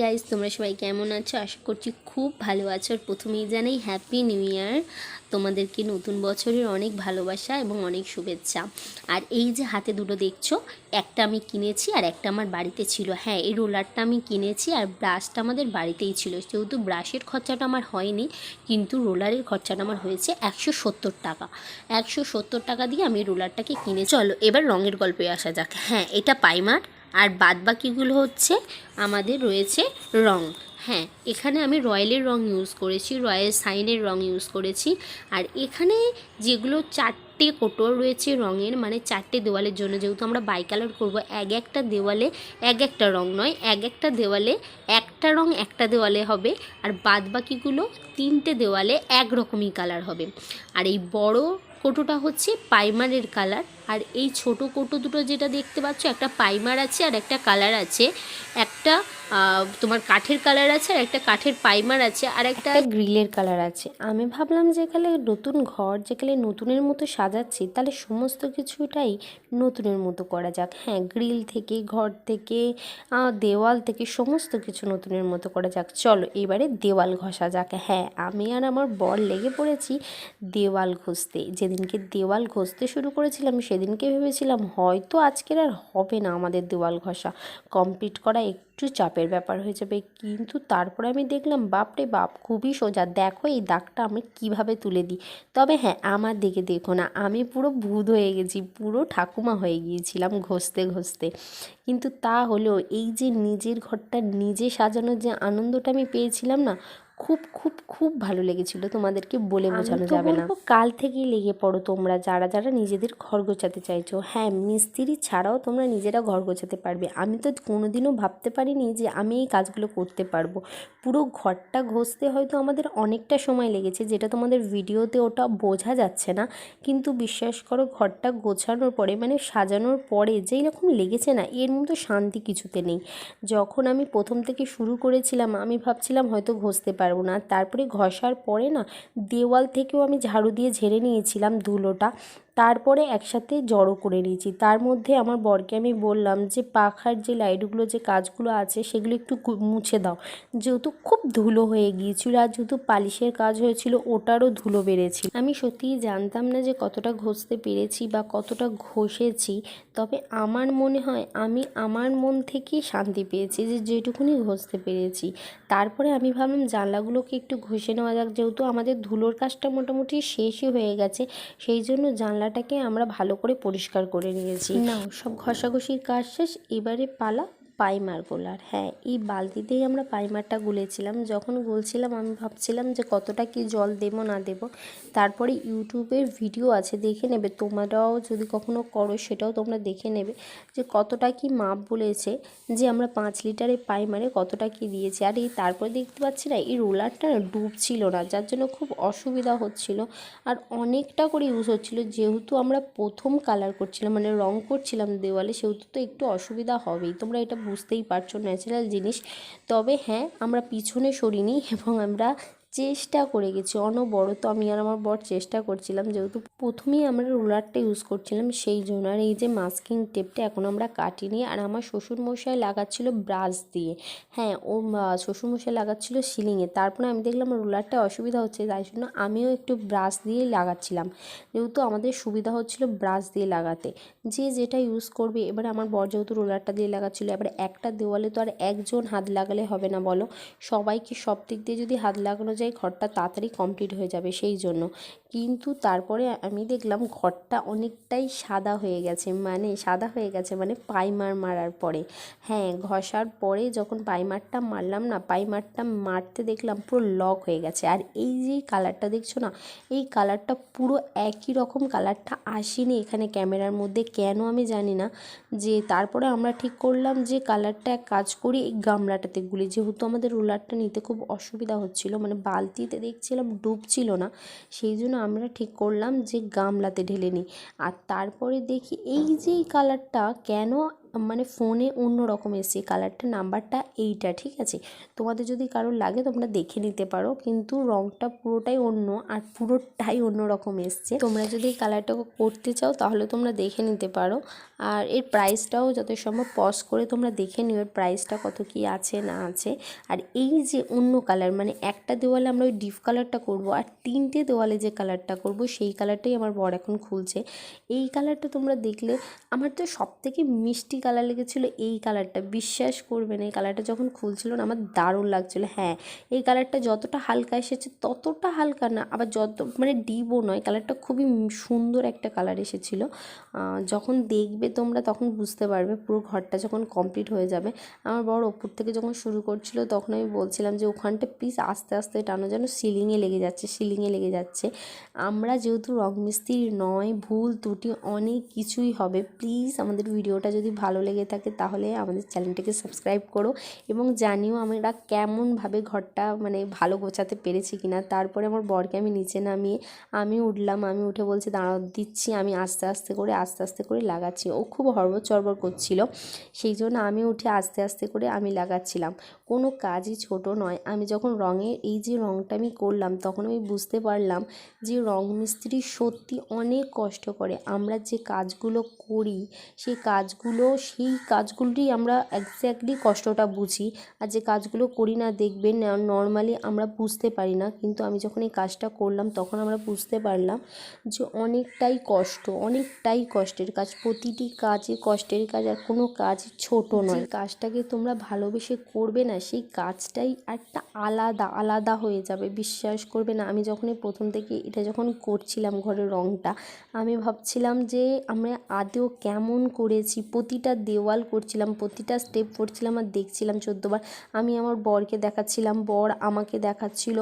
Guys তোমরা সবাই কেমন আছো? আশা করছি খুব ভালো আছো। আর প্রথমেই জানাই হ্যাপি নিউ ইয়ার তোমাদেরকে নতুন বছরের অনেক ভালোবাসা এবং অনেক শুভেচ্ছা। আর এই যে হাতে দুটো দেখছ, একটা আমি কিনেছি আর একটা আমার বাড়িতে ছিল। হ্যাঁ এই রোলারটা আমি কিনেছি আর ব্রাশটা আমাদের বাড়িতেই ছিল। যেহেতু ব্রাশের খরচাটা আমার হয়নি, কিন্তু রোলারের খরচাটা আমার হয়েছে একশো সত্তর টাকা। একশো সত্তর টাকা দিয়ে আমি রোলারটাকে কিনে চলো, এবার রঙের গল্পে আসা যাক। হ্যাঁ এটা পাইমার আর বাদবাকিগুলো হচ্ছে আমাদের রয়েছে রং। হ্যাঁ এখানে আমি রয়্যালের রং ইউজ করেছি রয়্যাল সাইনের রং ইউজ করেছি। আর এখানে যেগুলো চারটে কোটর রয়েছে রঙের মানে চারটে দেওয়ালের জন্য, যেহেতু আমরা বাই কালার করব, এক একটা দেওয়ালে এক একটা রং নয়, এক একটা দেওয়ালে একটা রং একটা দেওয়ালে হবে। আর বাদবাকিগুলো তিনটে দেওয়ালে এক রকমই কালার হবে। আর এই বড় কোটোটা হচ্ছে পাইমারের কালার আর এই ছোট কোটো দুটো যেটা দেখতে পাচ্ছ, একটা পাইমার আছে আর একটা কালার আছে। একটা তোমার কাঠের কালার আছে আর একটা কাঠের পাইমার আছে আর একটা গ্রিলের কালার আছে। আমি ভাবলাম যে এখানে নতুন ঘর যেখানে নতুনের মতো সাজাচ্ছি, তাহলে সমস্ত কিছুটাই নতুনের মতো করা যাক। হ্যাঁ গ্রিল থেকে, ঘর থেকে দেওয়াল থেকে সমস্ত কিছু নতুনের মতো করা যাক। চলো, এবারে দেওয়াল ঘষা যাক। হ্যাঁ আমি আর আমার বর লেগে পড়েছি দেওয়াল ঘষতে। যেদিনকে দেওয়াল ঘষতে শুরু করেছিলাম সেদিনকে ভেবেছিলাম হয়তো আজকের আর হবে না আমাদের দেওয়াল ঘষা। কমপ্লিট করা একটু চাপের ব্যাপার হয়ে যাবে। কিন্তু তারপরে আমি দেখলাম, বাপরে বাপ, খুবই সোজা। দেখো এই দাগটা আমি কীভাবে তুলে দিই। তবে হ্যাঁ আমার দিকে দেখো না, আমি পুরো ভূত হয়ে গেছি, পুরো ঠাকুমা হয়ে গিয়েছিলাম ঘষতে ঘষতে। কিন্তু তা হলেও এই যে নিজের ঘরটা নিজে সাজানোর যে আনন্দটা আমি পেয়েছিলাম না খুব খুব খুব ভালো লেগেছিল। তোমাদেরকে বলে বোঝানো যাবে না। কাল থেকেই লেগে পড়ো তোমরা যারা যারা নিজেদের ঘর গোছাতে চাইছো। হ্যাঁ মিস্ত্রি ছাড়াও তোমরা নিজেরা ঘর গোছাতে পারবে। আমি তো কোনোদিনও ভাবতে পারিনি যে আমি এই কাজগুলো করতে পারব। পুরো ঘরটা ঘষতে হয়তো আমাদের অনেকটা সময় লেগেছে যেটা তোমাদের ভিডিওতে ওটা বোঝা যাচ্ছে না। কিন্তু বিশ্বাস করো ঘরটা গোছানোর পরে মানে সাজানোর পরে যেই রকম লেগেছে না এর মতো শান্তি কিছুতে নেই। যখন আমি প্রথম থেকে শুরু করেছিলাম আমি ভাবছিলাম হয়তো ঘষতে পারব না। তারপরে ঘষার পরে না দেওয়াল থেকেও আমি ঝাড়ু দিয়ে ঝেড়ে নিয়েছিলাম ধুলোটা। তারপরে একসাথে জড়ো করে নিয়েছি। তার মধ্যে আমার বরকে আমি বললাম যে, পাখার যে লাইটগুলো, যে কাজগুলো আছে, সেগুলো একটু মুছে দাও। যেহেতু খুব ধুলো হয়ে গিয়েছিল আর যেহেতু পালিশের কাজ হয়েছিল, ওটারও ধুলো বেড়েছিল আমি সত্যিই জানতাম না যে কতটা ঘষতে পেরেছি বা কতটা ঘষেছি, তবে আমার মনে হয় আমি আমার মন থেকেই শান্তি পেয়েছি যে, যেটুকুনি ঘষতে পেরেছি। তারপরে আমি ভাবলাম, জানলাগুলোকে একটু ঘষে নেওয়া যাক, যেহেতু আমাদের ধুলোর কাজটা মোটামুটি শেষই হয়ে গেছে, সেই জন্য জানলাটাকে আমরা ভালো করে পরিষ্কার করে নিয়েছি। না সব ঘষাঘষির কাজ শেষ এবারে পালা। পাইমার গোলার হ্যাঁ এই বালতিতেই আমরা পাইমারটা গুলেছিলাম। যখন গুলছিলাম, আমি ভাবছিলাম যে কতটা কি জল দেবো, না দেবো। তারপরে ইউটিউবের ভিডিও আছে, দেখে নেবে। তোমরাও যদি কখনো করো, সেটাও তোমরা দেখে নেবে যে কতটা কি মাপ বলেছে যে আমরা পাঁচ লিটারে পাইমারে কতটা কি দিয়েছি। আর এই তারপরে দেখতে পাচ্ছি না, এই রোলারটা না ডুবছিল না, যার জন্য খুব অসুবিধা হচ্ছিল। আর অনেকটা করে ইউজ হচ্ছিল, যেহেতু আমরা প্রথম কালার করছিলাম মানে রং করছিলাম দেওয়ালে, সেহেতু তো একটু অসুবিধা হবেই। তোমরা এটা বুঝতেই পারছ ন্যাচারাল জিনিস। তবে হ্যাঁ আমরা পিছনে সরিনি এবং আমরা চেষ্টা করে গেছি, অনবরত আমি আর আমার বর চেষ্টা করছিলাম, যেহেতু প্রথমেই আমরা রোলারটা ইউজ করছিলাম সেই জন্য। আর এই যে মাস্কিং টেপটা এখন আমরা কাটিনি, আর আমার শ্বশুরমশাই লাগাচ্ছিল ব্রাশ দিয়ে। হ্যাঁ ও শ্বশুরমশাই লাগাচ্ছিল সিলিংয়ে তারপরে আমি দেখলাম রোলারটা অসুবিধা হচ্ছে, তাই জন্য আমিও একটু ব্রাশ দিয়ে লাগাচ্ছিলাম। যেহেতু আমাদের সুবিধা হচ্ছিল ব্রাশ দিয়ে লাগাতে। যে যেটা ইউজ করবে, এবার আমার বর যেহেতু রোলারটা দিয়ে লাগাচ্ছিল, এবার একটা দেওয়ালে তো আর একজন হাত লাগালে হবে না বলো? সবাইকে সব দিক দিয়ে যদি হাত লাগানো যায় ঘরটা তাড়াতাড়ি কমপ্লিট হয়ে যাবে সেই জন্য। কিন্তু তারপরে আমি দেখলাম ঘরটা অনেকটাই সাদা হয়ে গেছে মানে সাদা হয়ে গেছে মানে পাইমার মারার পরে। হ্যাঁ ঘষার পরে যখন পাইমারটা মারলাম না, পাইমারটা মারতে দেখলাম পুরো লক হয়ে গেছে। আর এই যে কালারটা দেখছ না, এই কালারটা পুরো একই রকম কালারটা আসেনি এখানে ক্যামেরার মধ্যে। কেন আমি জানি না, যে তারপরে আমরা ঠিক করলাম যে কালারটা এক কাজ করি, এই গামলাটাতে গুলি। যেহেতু আমাদের রোলারটা নিতে খুব অসুবিধা হচ্ছিল মানে বালতিতে দেখছিলাম ডুবছিল না। সেই জন্য আমরা ঠিক করলাম যে গামলাতে ঢেলে নিই। আর তারপরে দেখি এই যে কালারটা কেন মানে ফোনে অন্য রকম এসছে কালারটা নাম্বারটা এইটা, ঠিক আছে? তোমাদের যদি কারোর লাগে তোমরা দেখে নিতে পারো, কিন্তু রঙটা পুরোটাই অন্য আর পুরোটাই অন্য রকম এসছে। তোমরা যদি এই কালারটা করতে চাও, তাহলে তোমরা দেখে নিতে পারো। আর এর প্রাইসটাও যত সম্ভব পজ করে তোমরা দেখে নিও, এর প্রাইসটা কত কি আছে, না আছে। আর এই যে অন্য কালার মানে একটা দেওয়ালে আমরা ওই ডিপ কালারটা করব, আর তিনটে দেওয়ালে যে কালারটা করব, সেই কালারটাই আমার বর এখন খুলছে। এই কালারটা তোমরা দেখলে, আমার তো সব থেকে মিষ্টি কালার লেগেছিলো, এই কালারটা বিশ্বাস করবে না এই কালারটা যখন খুলছিল না, আমার দারুণ লাগছিল। হ্যাঁ এই কালারটা যতটা হালকা এসেছে, ততটা হালকা না, আবার যত মানে ডিপও নয় কালারটা খুবই সুন্দর একটা কালার এসেছিল। যখন দেখবে তোমরা, তখন বুঝতে পারবে, পুরো ঘরটা যখন কমপ্লিট হয়ে যাবে। আমার বড় ওপর থেকে যখন শুরু করছিল, তখন আমি বলছিলাম যে, ওখানটা প্লিজ আস্তে আস্তে টানো, যেন সিলিংয়ে লেগে যাচ্ছে সিলিংয়ে লেগে যাচ্ছে। আমরা যেহেতু রং মিস্ত্রি নয়, ভুল ত্রুটি অনেক কিছুই হবে প্লিজ আমাদের ভিডিওটা যদি ভালো লেগে থাকে, তাহলে আমাদের চ্যানেলটিকে সাবস্ক্রাইব করো এবং জানিও আমরা কেমনভাবে ঘরটা মানে ভালো গোছাতে পেরেছি কিনা। তারপরে আমার বরকে আমি নিচে নামিয়ে আমি উঠলাম, আমি উঠে বলছি, দাঁড়াও, দিচ্ছি। আমি আস্তে আস্তে করে, আস্তে আস্তে করে লাগাচ্ছি। ও খুব হড়বড় চড়বড় করছিল, সেই জন্য আমি উঠে আস্তে আস্তে করে আমি লাগাচ্ছিলাম। কোনো কাজই ছোট নয়। আমি যখন রঙে, এই যে রঙটা আমি করলাম, তখন আমি বুঝতে পারলাম যে রং মিস্ত্রি সত্যি অনেক কষ্ট করে। আমরা যে কাজগুলো করি, সেই কাজগুলো সেই কাজগুলোই আমরা এক্স্যাক্টলি কষ্টটা বুঝি আর যে কাজগুলো করি না দেখবেন নর্মালি আমরা বুঝতে পারি না। কিন্তু আমি যখন এই কাজটা করলাম তখন আমরা বুঝতে পারলাম যে অনেকটাই কষ্ট অনেকটাই কষ্টের কাজ। প্রতিটি কাজে কষ্টের কাজ আর কোনো কাজ ছোট নয়। কাজটাকে তোমরা ভালোবেসে করবে না সেই কাজটাই একটা আলাদা আলাদা হয়ে যাবে। বিশ্বাস করবে না আমি যখন এই প্রথম থেকে এটা যখন করছিলাম ঘরের রঙটা আমি ভাবছিলাম যে আমরা আদেও কেমন করেছি প্রতিটা দেওয়াল করছিলাম, প্রতিটা স্টেপ করছিলাম আর দেখছিলাম চোদ্দোবার। আমি আমার বরকে দেখাচ্ছিলাম, বর আমাকে দেখাচ্ছিল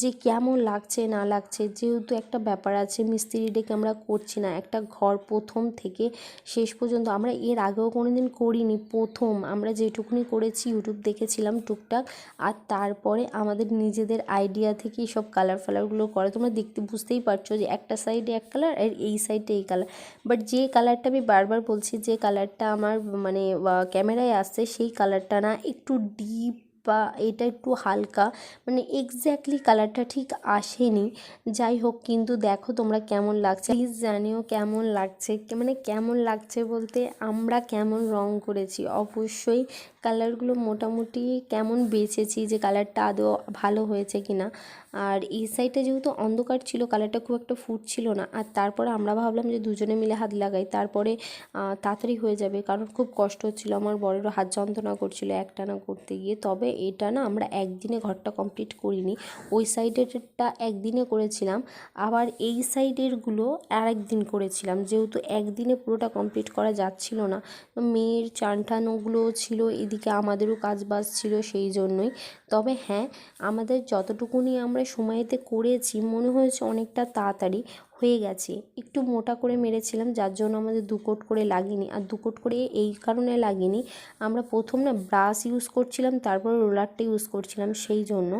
যে কেমন লাগছে, না লাগছে। যেহেতু একটা ব্যাপার আছে, মিস্ত্রি ডেকে আমরা করছি না। একটা ঘর প্রথম থেকে শেষ পর্যন্ত আমরা এর আগেও কোনো দিন করিনি, প্রথম। আমরা যেটুকুনি করেছি ইউটিউব দেখেছিলাম টুকটাক। আর তারপরে আমাদের নিজেদের আইডিয়া থেকে সব কালার ফালারগুলো করে। তোমরা দেখতে বুঝতেই পারছ যে একটা সাইডে এক কালার আর এই সাইডে এই কালার বাট যে কালারটা আমি বারবার বলছি, যে কালারটা আমার মানে ক্যামেরায় আসছে সেই কালারটা না একটু ডিপ বা এটা একটু হালকা মানে এক্স্যাক্টলি কালারটা ঠিক আসেনি। যাই হোক, কিন্তু দেখো তোমরা কেমন লাগছে। প্লিজ জানিও কেমন লাগছে। মানে কেমন লাগছে বলতে আমরা কেমন রং করেছি। অবশ্যই কালারগুলো মোটামুটি কেমন বেঁচেছি যে কালারটা আদৌ ভালো হয়েছে কি না আর এই সাইডটা যেহেতু অন্ধকার ছিল কালারটা খুব একটা ফুটছিল না। আর তারপরে আমরা ভাবলাম যে দুজনে মিলে হাত লাগাই। তারপরে তাড়াতাড়ি হয়ে যাবে। কারণ খুব কষ্ট হচ্ছিল। আমার বড়েরও হাত যন্ত্রণা করছিল একটানা করতে গিয়ে। তবে এটা না আমরা একদিনে ঘরটা কমপ্লিট করিনি। ওই সাইডেরটা একদিনে করেছিলাম, আবার এই সাইডেরগুলো আর একদিন করেছিলাম। যেহেতু একদিনে পুরোটা কমপ্লিট করা যাচ্ছিল না মেয়ের চান টান ছিল, এদিকে আমাদেরও কাজ বাজ ছিল সেই জন্যই। তবে হ্যাঁ আমাদের যতটুকুনি আমরা সময়তে করেছি, মনে হয়েছে অনেকটা তাড়াতাড়ি। হয়ে গেছে। একটু মোটা করে মেরেছিলাম, যার জন্য আমাদের দু কোট করে লাগিনি। আর দু কোট করে এই কারণে লাগিনি, আমরা প্রথম না ব্রাশ ইউজ করছিলাম, তারপরে রোলারটা ইউজ করছিলাম সেই জন্য।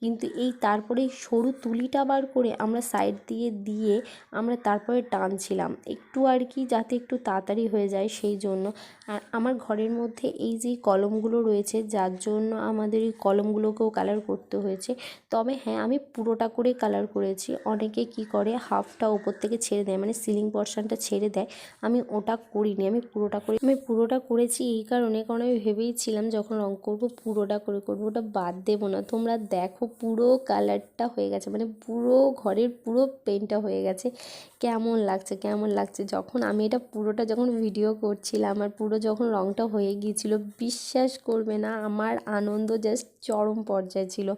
কিন্তু এই তারপরে সরু তুলিটা বার করে আমরা সাইড দিয়ে দিয়ে আমরা তারপরে টানছিলাম। একটু আর কি যাতে একটু তাড়াতাড়ি হয়ে যায় সেই জন্য। আর আমার ঘরের মধ্যে এই যে কলমগুলো রয়েছে, যার জন্য আমাদের এই কলমগুলোকেও কালার করতে হয়েছে। তবে হ্যাঁ আমি পুরোটা করে কালার করেছি। অনেকে কি করে হাফটা ওপর থেকে ছেড়ে দেয় মানে সিলিং পোর্শনটা ছেড়ে দেয়। আমি ওটা করিনি, আমি পুরোটা করি, আমি পুরোটা করেছি এই কারণে, কারণ আমি ভেবেইছিলাম যখন রঙ করব পুরোটা করে করব, ওটা বাদ দেবো না। তোমরা দেখো পুরো কালারটা হয়ে গেছে মানে পুরো ঘরের পুরো পেনটা হয়ে গেছে। কেমন লাগছে কেমন লাগছে? যখন আমি এটা পুরোটা যখন ভিডিও করছিলাম, আর পুরো যখন রঙটা হয়ে গিয়েছিল, বিশ্বাস করবে না, আমার আনন্দ জাস্ট চরম পর্যায়ে ছিল।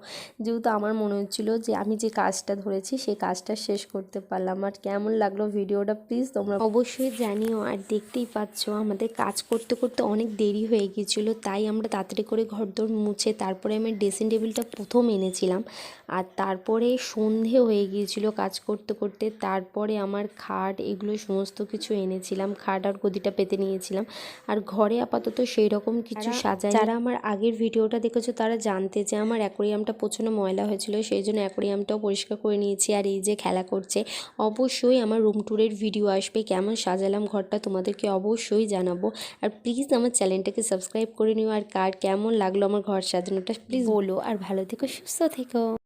যেহেতু আমার মনে হচ্ছিল যে আমি যে কাজটা ধরেছি সেই কাজটা শেষ করতে পারলাম। আর কেমন লাগল ভিডিওটা প্লিজ তোমরা অবশ্যই জানিও। আর দেখতেই পাচ্ছ আমাদের কাজ করতে করতে অনেক দেরি হয়ে গিয়েছিল তাই আমরা তাড়াতাড়ি করে ঘরদোর মুছে তারপরে আমি ড্রেসিং টেবিলটা প্রথম এনেছিলাম। আর তারপরে সন্ধে হয়ে গিয়েছিল কাজ করতে করতে তারপরে আমার খাট এগুলো সমস্ত কিছু এনেছিলাম খাট আর গদিটা পেতে নিয়েছিলাম। আর ঘরে আপাতত সেই রকম কিছু সাজাই যারা আমার আগের ভিডিওটা দেখেছ তারা জান আনতে যে আমার অ্যাকোরিয়ামটা প্রচণ্ড ময়লা হয়েছিল, সেই জন্য অ্যাকোরিয়ামটাও পরিষ্কার করে নিয়েছি আর এই যে খেলা করছে, অবশ্যই আমার রুম ট্যুরের ভিডিও আসবে, কেমন সাজালাম ঘরটা তোমাদেরকে অবশ্যই জানাব। আর প্লিজ আমার চ্যানেলটাকে সাবস্ক্রাইব করে নিও, আর কার কেমন লাগল আমার ঘর সাজানোটা প্লিজ বলো। আর ভালো থেকো, সুস্থ থেকো।